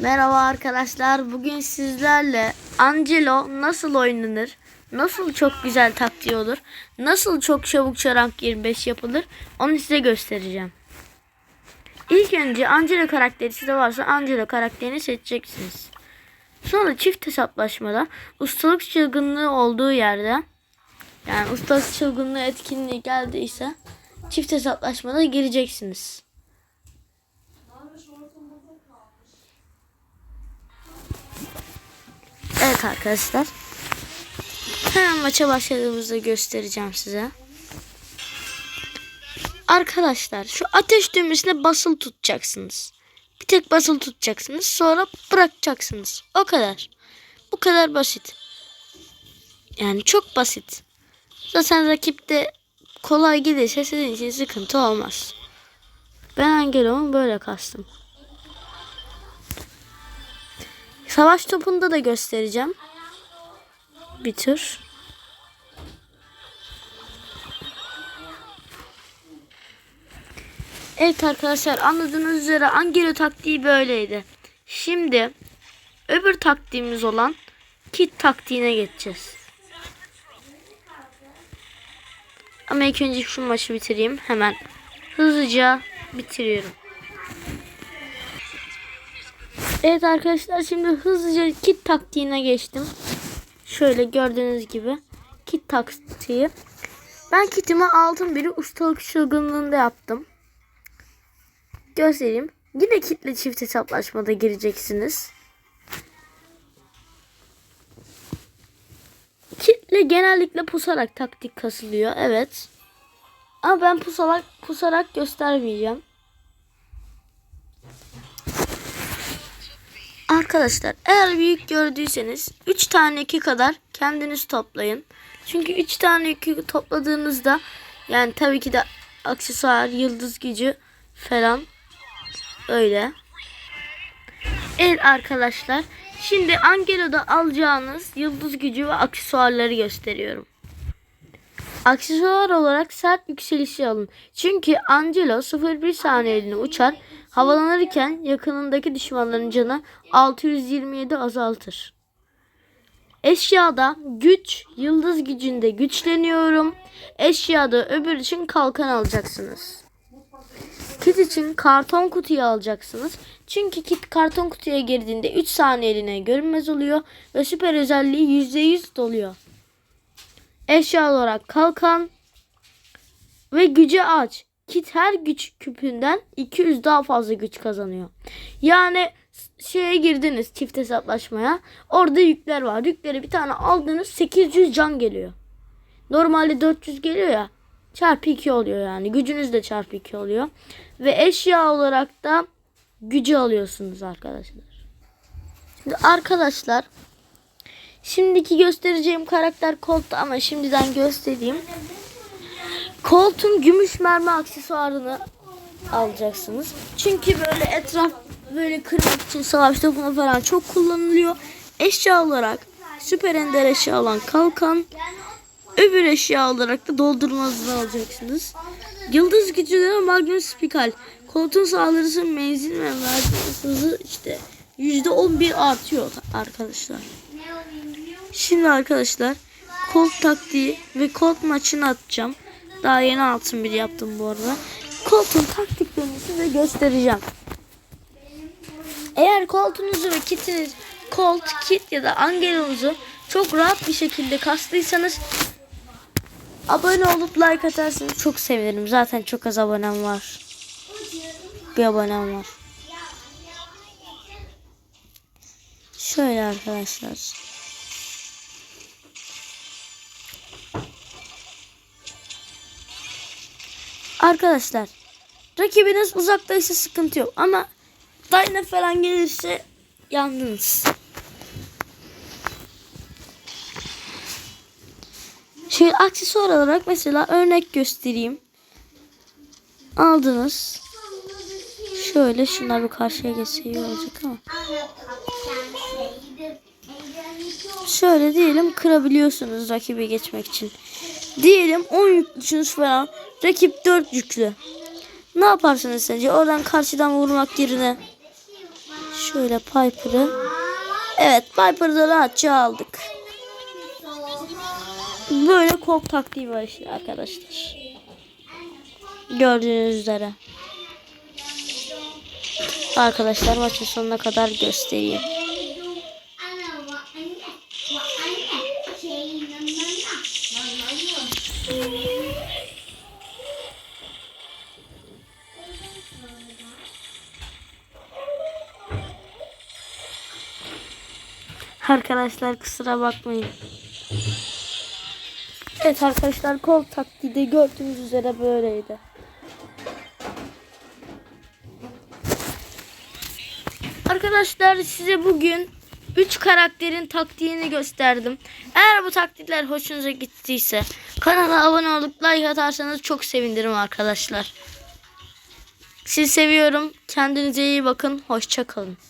Merhaba arkadaşlar. Bugün sizlerle Angelo nasıl oynanır, nasıl çok güzel taktiği olur, nasıl çok çabukça rank 25 yapılır onu size göstereceğim. İlk önce Angelo karakteri size varsa Angelo karakterini seçeceksiniz. Sonra çift hesaplaşmada ustalık çılgınlığı olduğu yerde yani ustalık çılgınlığı etkinliği geldiyse çift hesaplaşmada gireceksiniz. Evet arkadaşlar. Hemen maça başladığımızda göstereceğim size. Arkadaşlar şu ateş düğmesine basılı tutacaksınız. Bir tek basılı tutacaksınız. Sonra bırakacaksınız. O kadar. Bu kadar basit. Yani çok basit. Zaten rakipte kolay gelirse sizin için sıkıntı olmaz. Ben Angelo'mu böyle kastım. Savaş topunda da göstereceğim. Bir tür. Evet arkadaşlar anladığınız üzere Angelo taktiği böyleydi. Şimdi öbür taktiğimiz olan kit taktiğine geçeceğiz. Ama ilk önce şu maçı bitireyim. Hemen hızlıca bitiriyorum. Evet arkadaşlar şimdi hızlıca kit taktiğine geçtim. Şöyle gördüğünüz gibi kit taktiği. Ben kitimi altın biri ustalık çılgınlığında yaptım. Göstereyim. Yine kitle çift hesaplaşmada gireceksiniz. Kitle genellikle pusarak taktik kasılıyor. Evet. Ama ben pusarak pusarak göstermeyeceğim. Arkadaşlar eğer büyük gördüyseniz 3 tane 2 kadar kendiniz toplayın. Çünkü 3 tane 2 topladığınızda yani tabii ki de aksesuar, yıldız gücü falan öyle. Evet arkadaşlar şimdi Angelo'da alacağınız yıldız gücü ve aksesuarları gösteriyorum. Aksesuar olarak sert yükselişi alın. Çünkü Angelo 0-1 saniyeliğine uçar. Havalanırken yakınındaki düşmanların canı 627 azaltır. Eşyada güç, yıldız gücünde güçleniyorum. Eşyada öbür için kalkan alacaksınız. Kit için karton kutuyu alacaksınız. Çünkü kit karton kutuya girdiğinde 3 saniyeliğine görünmez oluyor ve süper özelliği %100 doluyor. Eşya olarak kalkan ve güce aç. Kit her güç küpünden 200 daha fazla güç kazanıyor. Yani şeye girdiniz çift hesaplaşmaya. Orada yükler var. Yükleri bir tane aldınız 800 can geliyor. Normalde 400 geliyor ya. Çarpı 2 oluyor yani. Gücünüz de çarpı 2 oluyor. Ve eşya olarak da gücü alıyorsunuz arkadaşlar. Şimdi arkadaşlar Şimdiki göstereceğim karakter Colt ama şimdiden göstereyim. Colt'un gümüş mermi aksesuarını alacaksınız. Çünkü böyle etraf böyle kırmak için savaş topuna falan çok kullanılıyor. Eşya olarak süper ender eşya olan kalkan. Öbür eşya olarak da doldurma hızını alacaksınız. Yıldız gücüleri Magnum Spikal. Colt'un saldırısı menzil ve mermi hızı işte %11 artıyor arkadaşlar. Şimdi arkadaşlar Colt taktiği ve Colt maçını atacağım. Daha yeni altın bir yaptım bu arada. Colt'un taktiklerini size göstereceğim. Eğer Colt'unuzu ve kitiniz Colt, kit ya da Angelo'nuzu çok rahat bir şekilde kastıysanız abone olup like atarsanız çok sevinirim. Zaten çok az abonem var. Bir abonem var. Şöyle arkadaşlar. Arkadaşlar rakibiniz uzaktaysa sıkıntı yok ama Dyna falan gelirse yandınız. Şöyle aksesuar olarak mesela örnek göstereyim. Aldınız. Şöyle şunlar bir karşıya geçse olacak ama. Şöyle diyelim kırabiliyorsunuz rakibi geçmek için. Diyelim 10 yüklüsünüz falan. Rakip 4 yüklü. Ne yaparsınız sence? Oradan karşıdan vurmak yerine Şöyle Piper'ı. Evet Piper'ı rahatça aldık. Böyle kol taktiği var işte arkadaşlar. Gördüğünüz üzere. Arkadaşlar maçın sonuna kadar göstereyim. Arkadaşlar kusura bakmayın. Evet arkadaşlar kol taktiği de gördüğünüz üzere böyleydi. Arkadaşlar size bugün 3 karakterin taktiğini gösterdim. Eğer bu taktikler hoşunuza gittiyse kanala abone olup like atarsanız çok sevinirim arkadaşlar. Sizi seviyorum. Kendinize iyi bakın. Hoşça kalın.